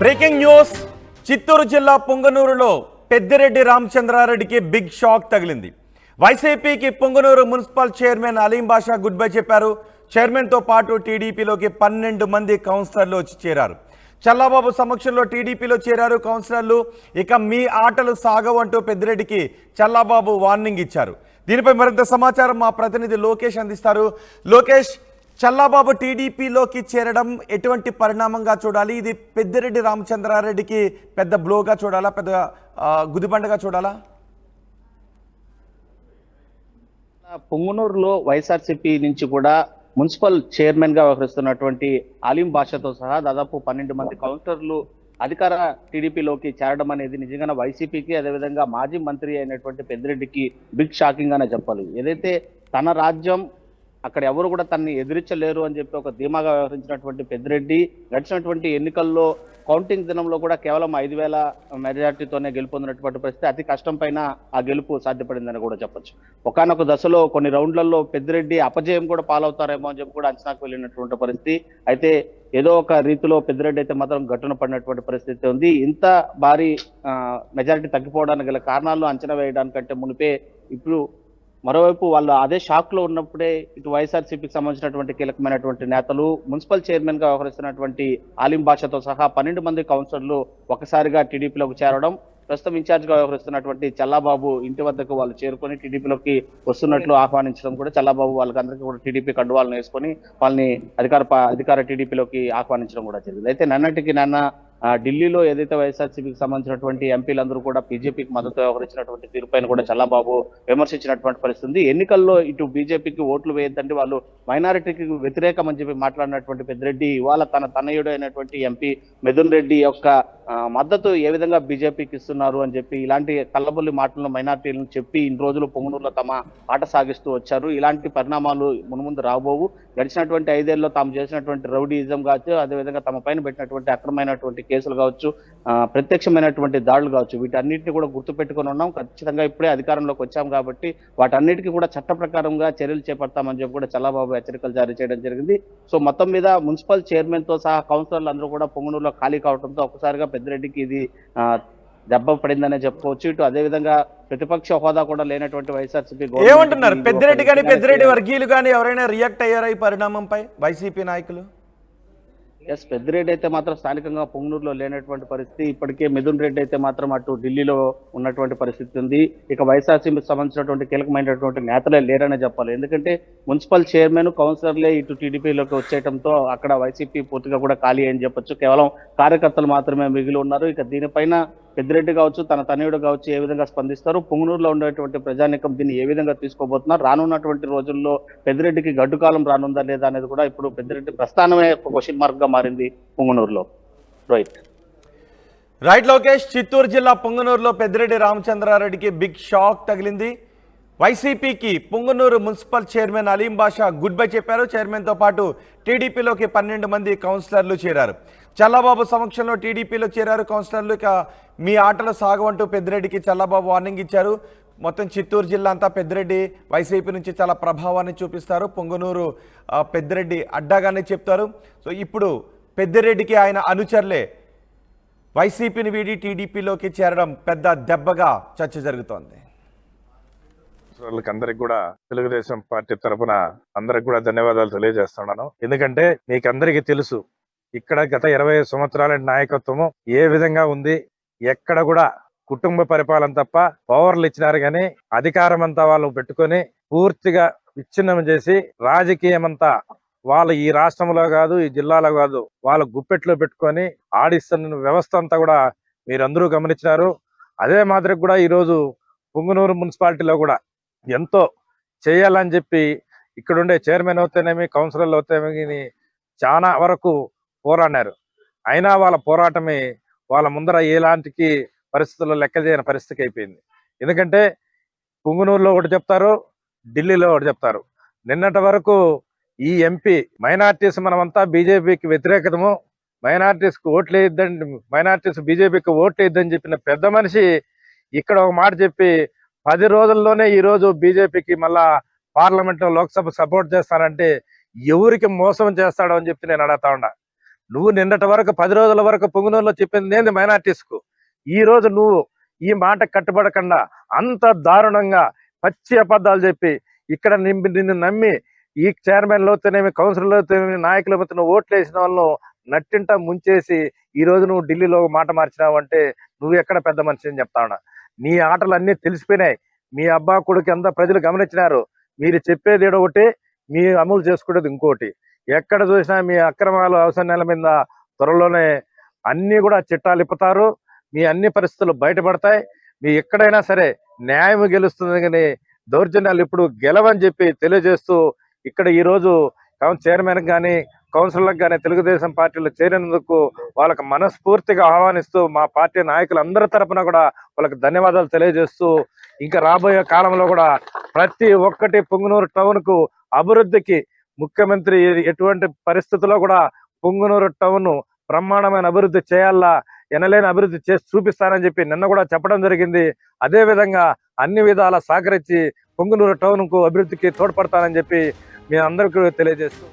Breaking news. Chittoor జిల్లా పొంగనూరులో పెద్దిరెడ్డి రామచంద్రారెడ్డికి బిగ్ షాక్ తగిలింది. వైసీపీకి Punganur municipal chairman Aleem Basha good bye చెప్పారు. చైర్మన్తో పాటు టీడీపీలోకి పన్నెండు మంది కౌన్సిలర్లు వచ్చి చేరారు. చల్లాబాబు సమక్షంలో టీడీపీలో చేరారు కౌన్సిలర్లు. ఇక మీ ఆటలు సాగవంటూ పెద్దిరెడ్డికి చల్లాబాబు వార్నింగ్ ఇచ్చారు. దీనిపై మరింత సమాచారం మా ప్రతినిధి లోకేష్ అందిస్తారు. లోకేష్ చల్లాబాబు టీడీపీలోకి చేరడం ఎటువంటి పరిణామంగా చూడాలి? ఇది పెద్దిరెడ్డి రామచంద్రారెడ్డికి పెద్ద బ్లోగా చూడాలా? పెద్ద గుదిబండగా చూడాలా? పొంగునూరులో వైఎస్ఆర్సీపీ నుంచి కూడా మున్సిపల్ చైర్మన్గా వ్యవహరిస్తున్నటువంటి అలీం భాషతో సహా దాదాపు పన్నెండు మంది కౌన్సిలర్లు అధికార టీడీపీలోకి చేరడం అనేది నిజంగా వైసీపీకి అదేవిధంగా మాజీ మంత్రి అయినటువంటి పెద్దిరెడ్డికి బిగ్ షాకింగ్ అనే చెప్పాలి. ఏదైతే తన రాజ్యం అక్కడ ఎవరు కూడా తనని ఎదిరించలేరు అని చెప్పి ఒక ధీమాగా వ్యవహరించినటువంటి పెద్దిరెడ్డి గడిచినటువంటి ఎన్నికల్లో కౌంటింగ్ దినంలో కూడా కేవలం ఐదు వేల మెజార్టీతోనే గెలుపొందినటువంటి పరిస్థితి. అతి కష్టం పైన ఆ గెలుపు సాధ్యపడిందని కూడా చెప్పొచ్చు. ఒకనొక దశలో కొన్ని రౌండ్లలో పెద్దిరెడ్డి అపజయం కూడా పాలవుతారేమో అని చెప్పి కూడా అంచనాకు వెళ్ళినటువంటి పరిస్థితి. అయితే ఏదో ఒక రీతిలో పెద్దిరెడ్డి అయితే మాత్రం గట్టున పడినటువంటి పరిస్థితి ఉంది. ఇంత భారీ మెజారిటీ తగ్గిపోవడానికి గల కారణాలు అంచనా వేయడానికంటే మునిపే ఇప్పుడు మరోవైపు వాళ్ళు అదే షాక్లో ఉన్నప్పుడే ఇటు వైఎస్ఆర్సీపీకి సంబంధించినటువంటి కీలకమైనటువంటి నేతలు మున్సిపల్ చైర్మన్గా వ్యవహరిస్తున్నటువంటి ఆలిం భాషతో సహా పన్నెండు మంది కౌన్సిలర్లు ఒకసారిగా టీడీపీలోకి చేరడం ప్రస్తుతం ఇన్ఛార్జ్గా వ్యవహరిస్తున్నటువంటి చల్లాబాబు ఇంటి వద్దకు వాళ్ళు చేరుకొని టీడీపీలోకి వస్తున్నట్లు ఆహ్వానించడం కూడా చల్లాబాబు వాళ్ళకందరికీ కూడా టీడీపీ కండువాలను వేసుకొని వాళ్ళని అధికార ప- అధికార టీడీపీలోకి ఆహ్వానించడం కూడా జరిగింది. అయితే నన్నటికి నన్న ఢిల్లీలో ఏదైతే వైఎస్ఆర్సీపీకి సంబంధించినటువంటి ఎంపీలందరూ కూడా బీజేపీకి మద్దతు వ్యవహరించినటువంటి తీరుపైన కూడా చల్లాబాబు విమర్శించినటువంటి పరిస్థితి ఎన్నికల్లో ఇటు బీజేపీకి ఓట్లు వేయద్దండి వాళ్ళు మైనారిటీకి వ్యతిరేకం అని చెప్పి మాట్లాడినటువంటి పెద్దిరెడ్డి ఇవాళ తన తనయుడు అయినటువంటి ఎంపీ మిథున్ రెడ్డి యొక్క మద్దతు ఏ విధంగా బీజేపీకి ఇస్తున్నారు అని చెప్పి ఇలాంటి కళ్ళబొల్లి మాటలను మైనార్టీలను చెప్పి ఇన్ని రోజులు పొంగునూరులో తమ ఆట సాగిస్తూ వచ్చారు. ఇలాంటి పరిణామాలు మునుముందు రాబోవు. గడిచినటువంటి ఐదేళ్ళలో తాము చేసినటువంటి రౌడీయిజం కావచ్చు అదేవిధంగా తమ పైన పెట్టినటువంటి అక్రమైనటువంటి కేసులు కావచ్చు ఆ, ప్రత్యక్షమైనటువంటి దాడులు కావచ్చు వీటన్నిటిని కూడా గుర్తు పెట్టుకొని ఉన్నాం. ఖచ్చితంగా ఇప్పుడే అధికారంలోకి వచ్చాం కాబట్టి వాటన్నిటికీ కూడా చట్ట ప్రకారంగా చర్యలు చేపడతామని చెప్పి కూడా చల్లాబాబు హెచ్చరికలు జారీ చేయడం జరిగింది. సో మొత్తం మీద మున్సిపల్ చైర్మన్తో సహా కౌన్సిలర్లు అందరూ కూడా పొంగునూరులో ఖాళీ కావడంతో ఒకసారిగా పెద్దిరెడ్డికి ఇది దెబ్బ పడిందనే చెప్పుకోవచ్చు. ఇటు అదే విధంగా ప్రతిపక్ష హోదా కూడా లేనటువంటి వైఎస్ఆర్సీపీ ఏమంటున్నారు? పెద్దిరెడ్డి కానీ పెద్దిరెడ్డి వర్గీయులు కానీ ఎవరైనా రియాక్ట్ అయ్యారా ఈ పరిణామంపై? వైసీపీ నాయకులు? ఎస్ పెద్దిరెడ్డి అయితే మాత్రం స్థానికంగా పొంగనూరులో లేనటువంటి పరిస్థితి. ఇప్పటికే మిథున్ రెడ్డి అయితే మాత్రం అటు ఢిల్లీలో ఉన్నటువంటి పరిస్థితి ఉంది. ఇక వైఎస్ఆర్సీకి సంబంధించినటువంటి కీలకమైనటువంటి నేతలే లేరనే చెప్పాలి. ఎందుకంటే మున్సిపల్ చైర్మన్ కౌన్సిలర్లే ఇటు టీడీపీలోకి వచ్చేయడంతో అక్కడ వైసీపీ పూర్తిగా కూడా ఖాళీ అని చెప్పొచ్చు. కేవలం కార్యకర్తలు మాత్రమే మిగిలి ఉన్నారు. ఇక దీనిపైన పెద్దిరెడ్డి కావచ్చు తన తనయుడు కావచ్చు ఏ విధంగా స్పందిస్తారు పొంగనూరులో ఉండేటువంటి ప్రజానికం దీన్ని ఏ విధంగా తీసుకోబోతున్నారు రానున్నటువంటి రోజుల్లో పెద్దిరెడ్డికి గడ్డుకాలం రానుందా లేదా అనేది కూడా ఇప్పుడు పెద్దిరెడ్డి ప్రస్థానమే క్వశ్చన్ మార్క్గా మారింది పొంగనూరులో. రోహిత్ రైట్ లోకేష్ చిత్తూరు జిల్లా పొంగనూరులో పెద్దిరెడ్డి రామచంద్రారెడ్డికి బిగ్ షాక్ తగిలింది. వైసీపీకి Punganur municipal chairman Aleem Basha good bye చెప్పారు. చైర్మన్తో పాటు టీడీపీలోకి పన్నెండు మంది కౌన్సిలర్లు చేరారు. చల్లబాబు సమక్షంలో టీడీపీలో చేరారు కౌన్సిలర్లు. ఇక మీ ఆటలు సాగవంటూ పెద్దిరెడ్డికి చల్లబాబు వార్నింగ్ ఇచ్చారు. మొత్తం చిత్తూరు జిల్లా అంతా పెద్దిరెడ్డి వైసీపీ నుంచి చాలా ప్రభావాన్ని చూపిస్తారు. పొంగనూరు పెద్దిరెడ్డి అడ్డాగానే చెప్తారు. సో ఇప్పుడు పెద్దిరెడ్డికి ఆయన అనుచరులే. వైసీపీని వీడి టీడీపీలోకి చేరడం పెద్ద దెబ్బగా చర్చ జరుగుతోంది. వాళ్ళకి అందరికి కూడా తెలుగుదేశం పార్టీ తరఫున అందరికి కూడా ధన్యవాదాలు తెలియజేస్తున్నాను. ఎందుకంటే మీకు అందరికీ తెలుసు ఇక్కడ గత ఇరవై సంవత్సరాల నాయకత్వము ఏ విధంగా ఉంది ఎక్కడ కూడా కుటుంబ పరిపాలన తప్ప పవర్లు ఇచ్చినారు కానీ అధికారం అంతా వాళ్ళు పెట్టుకొని పూర్తిగా విచ్ఛిన్నం చేసి రాజకీయం అంతా వాళ్ళు ఈ రాష్ట్రంలో కాదు ఈ జిల్లాలో కాదు వాళ్ళ గుప్పెట్లో పెట్టుకొని ఆడిస్తున్న వ్యవస్థ అంతా కూడా మీరందరూ గమనించినారు. అదే మాదిరి కూడా ఈరోజు పుంగనూరు మున్సిపాలిటీలో కూడా ఎంతో చేయాలని చెప్పి ఇక్కడుండే చైర్మన్ అవుతేనేమి కౌన్సిలర్లు అవుతేనేమి చాలా వరకు పోరాడారు అయినా వాళ్ళ పోరాటమే వాళ్ళ ముందర ఎలాంటికి పరిస్థితుల్లో లెక్క చేయని పరిస్థితికి అయిపోయింది. ఎందుకంటే పుంగునూరులో ఒకటి చెప్తారు ఢిల్లీలో ఒకటి చెప్తారు. నిన్నటి వరకు ఈ ఎంపీ మైనార్టీస్ మనమంతా బీజేపీకి వ్యతిరేకతము. మైనార్టీస్కి ఓట్లు వేయద్దండి మైనార్టీస్ బీజేపీకి ఓట్లు వేయద్దని చెప్పిన పెద్ద మనిషి ఇక్కడ ఒక మాట చెప్పి పది రోజుల్లోనే ఈ రోజు బీజేపీకి మళ్ళా పార్లమెంట్లో లోక్సభ సపోర్ట్ చేస్తానంటే ఎవరికి మోసం చేస్తాడో అని చెప్పి నేను అడుగుతా ఉండ నువ్వు నిన్నటి వరకు పది రోజుల వరకు పొంగునూరులో చెప్పింది ఏంది మైనార్టీస్కు? ఈ రోజు నువ్వు ఈ మాట కట్టుబడకుండా అంత దారుణంగా పచ్చి అబద్ధాలు చెప్పి ఇక్కడ నింపి నిన్ను నమ్మి ఈ చైర్మన్లతోనేమి కౌన్సిలర్లతోనేమి నాయకులు నువ్వు ఓట్లు వేసిన వాళ్ళు నట్టింట ముంచేసి ఈ రోజు నువ్వు ఢిల్లీలో మాట మార్చినావు అంటే నువ్వు ఎక్కడ పెద్ద మనిషి అని చెప్తా ఉన్నా. నీ ఆటలు అన్నీ తెలిసిపోయినాయి. మీ అబ్బా కొడుకు ఎంత ప్రజలు గమనించినారు మీరు చెప్పేది ఒకటి మీ అమలు చేసుకునేది ఇంకోటి. ఎక్కడ చూసినా మీ అక్రమాలు అవసరాల మీద త్వరలోనే అన్నీ కూడా చిట్టాలు ఇప్పుతారు. మీ అన్ని పరిస్థితులు బయటపడతాయి. మీ ఎక్కడైనా సరే న్యాయం గెలుస్తుంది కానీ దౌర్జన్యాలు ఇప్పుడు గెలవని చెప్పి తెలియజేస్తూ ఇక్కడ ఈరోజు కౌన్ చైర్మన్ కానీ కౌన్సిలర్లకు కానీ తెలుగుదేశం పార్టీలో చేరినందుకు వాళ్ళకి మనస్ఫూర్తిగా ఆహ్వానిస్తూ మా పార్టీ నాయకులందరి తరపున కూడా వాళ్ళకి ధన్యవాదాలు తెలియజేస్తూ ఇంకా రాబోయే కాలంలో కూడా ప్రతి ఒక్కటి పొంగునూరు టౌన్కు అభివృద్ధికి ముఖ్యమంత్రి ఎటువంటి పరిస్థితుల్లో కూడా పొంగునూరు టౌన్ బ్రహ్మాండమైన అభివృద్ధి చేయాలా ఎనలేని అభివృద్ధి చేసి చూపిస్తానని చెప్పి నిన్న కూడా చెప్పడం జరిగింది. అదే విధంగా అన్ని విధాల సహకరించి పొంగునూరు టౌన్కు అభివృద్ధికి తోడ్పడతానని చెప్పి మీ అందరికీ తెలియజేస్తూ